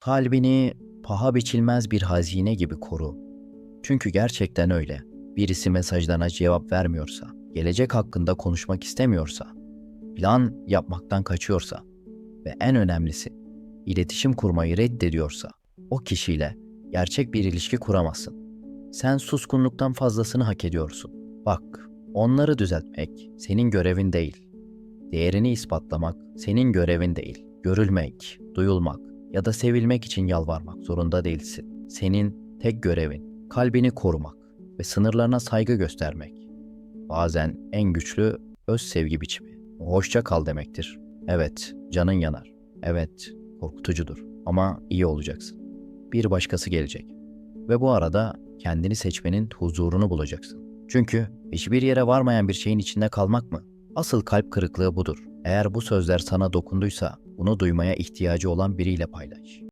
Kalbini paha biçilmez bir hazine gibi koru. Çünkü gerçekten öyle. Birisi mesajlarına cevap vermiyorsa, gelecek hakkında konuşmak istemiyorsa, plan yapmaktan kaçıyorsa ve en önemlisi iletişim kurmayı reddediyorsa o kişiyle gerçek bir ilişki kuramazsın. Sen suskunluktan fazlasını hak ediyorsun. Bak, onları düzeltmek senin görevin değil. Değerini ispatlamak senin görevin değil. Görülmek, duyulmak ya da sevilmek için yalvarmak zorunda değilsin. Senin tek görevin kalbini korumak ve sınırlarına saygı göstermek. Bazen en güçlü öz sevgi biçimi. Hoşça kal demektir. Evet, canın yanar. Evet, korkutucudur ama iyi olacaksın. Bir başkası gelecek. Ve bu arada kendini seçmenin huzurunu bulacaksın. Çünkü hiçbir yere varmayan bir şeyin içinde kalmak mı? Asıl kalp kırıklığı budur. Eğer bu sözler sana dokunduysa bunu duymaya ihtiyacı olan biriyle paylaş.